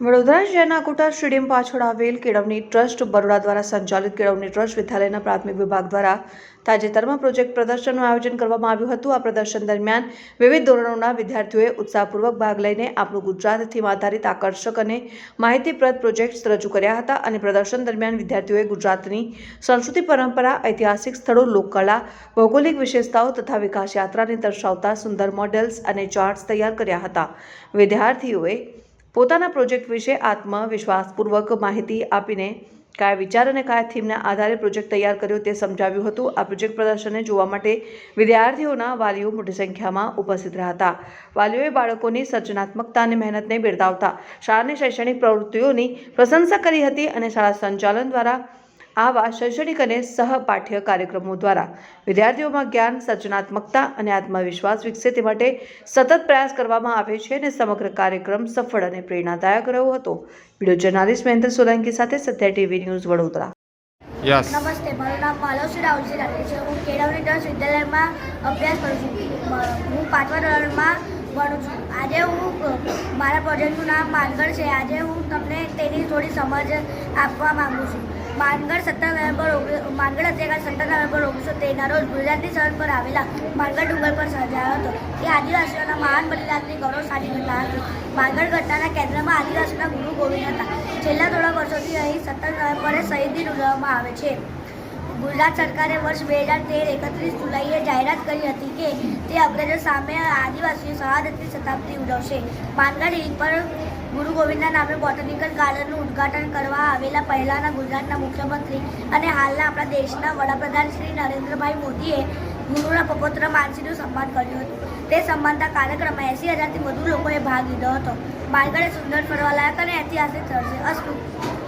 વડોદરા શહેરના quota stadium પાછળ આવેલ કેળવણી ટ્રસ્ટ બરોડા દ્વારા સંચાલિત કેળવણી ટ્રસ્ટ વિદ્યાલયના પ્રાથમિક વિભાગ દ્વારા તાજેતરમાં પ્રોજેક્ટ પ્રદર્શનનું આયોજન કરવામાં આવ્યું હતું. આ પ્રદર્શન દરમિયાન વિવિધ ધોરણોના વિદ્યાર્થીઓએ ઉત્સાહપૂર્વક ભાગ લઈને આપણું ગુજરાત થીમ આધારિત આકર્ષક અને માહિતીપ્રદ પ્રોજેક્ટ્સ રજૂ કર્યા હતા અને પ્રદર્શન દરમિયાન વિદ્યાર્થીઓએ ગુજરાતની સંસ્કૃતિ પરંપરા, ઐતિહાસિક સ્થળો, લોકકલા, ભૌગોલિક વિશેષતાઓ તથા વિકાસ યાત્રાને દર્શાવતા સુંદર મોડેલ્સ અને ચાર્ટ્સ તૈયાર કર્યા હતા. વિદ્યાર્થીઓએ પોતાના પ્રોજેક્ટ વિશે આત્મવિશ્વાસપૂર્વક માહિતી આપીને કયા વિચાર અને કયા થીમના આધારે પ્રોજેક્ટ તૈયાર કર્યો તે સમજાવ્યું હતું. આ પ્રોજેક્ટ પ્રદર્શનને જોવા માટે વિદ્યાર્થીઓના વાલીઓ મોટી સંખ્યામાં ઉપસ્થિત રહ્યા હતા. વાલીઓએ બાળકોની સર્જનાત્મકતા અને મહેનતને બિરદાવતા. શાળાની શૈક્ષણિક પ્રવૃત્તિઓની પ્રશંસા કરી હતી અને શાળા સંચાલન દ્વારા આવા શૈક્ષણિક અને સહપાઠ્ય કાર્યક્રમો દ્વારા વિદ્યાર્થીઓમાં જ્ઞાન સર્જનાત્મકતા અને આત્મવિશ્વાસ વિકસે તે માટે સતત પ્રયાસ કરવામાં આવે છે અને સમગ્ર કાર્યક્રમ સફળ અને પ્રેરણાદાયક રહ્યો હતો. વીડિયો જર્નાલિસ્ટ મહેન્દ્ર સોલંકી સાથે Satya TV news Vadodara. Yes. નમસ્તે મારું નામ માલવશ્રી રાવજી રાખે છે. હું કેળવણી દસ વિદ્યાલયમાં અભ્યાસ કરું છું. હું પાંચમા ધોરણમાં ભણું છું. આજે હું મારા પ્રોજેક્ટનું નામ માનગઢ છે. આજે હું તમને તેની થોડી સમજ આપવા માગું છું. માનગઢ સત્તર નવેમ્બર માનગઢ હત્યાકાંડ સત્તર નવેમ્બર ઓગણીસો તેરના રોજ ગુજરાતની સરહદ પર આવેલા માનગઢ ડુંગર પર સર્જાયો હતો. તે આદિવાસીઓના મહાન બલિદાનની ગૌરવશાળી ઘટના હતી. માનગઢ ઘટનાના કેન્દ્રમાં આદિવાસીના ગુરુ ગોવિંદ હતા. છેલ્લા થોડા વર્ષોથી અહીં સત્તર નવેમ્બરે શહીદી ઉજવવામાં આવે છે. ગુજરાત સરકારે વર્ષ બે હજાર તેર એકત્રીસ જુલાઈએ જાહેરાત કરી હતી કે તે અંગ્રેજો સામે આદિવાસીઓ શહાદતની શતાબ્દી ઉજવશે. માનગઢ હિલ પર ગુરુ ગોવિંદના નામે બોટનિકલ ગાર્ડનનું ઉદ્ઘાટન કરવા આવેલા પહેલાના ગુજરાતના મુખ્યમંત્રી અને હાલના આપણા દેશના વડાપ્રધાન શ્રી નરેન્દ્રભાઈ મોદીએ ગુરુના પપોત્ર માનસીનું સન્માન કર્યું હતું. તે સન્માનતા કાર્યક્રમમાં એંસી હજારથી વધુ લોકોએ ભાગ લીધો હતો. એ સુંદર ફરવાલાયક અને ઐતિહાસિક સ્થળ છે. અસ્તુ.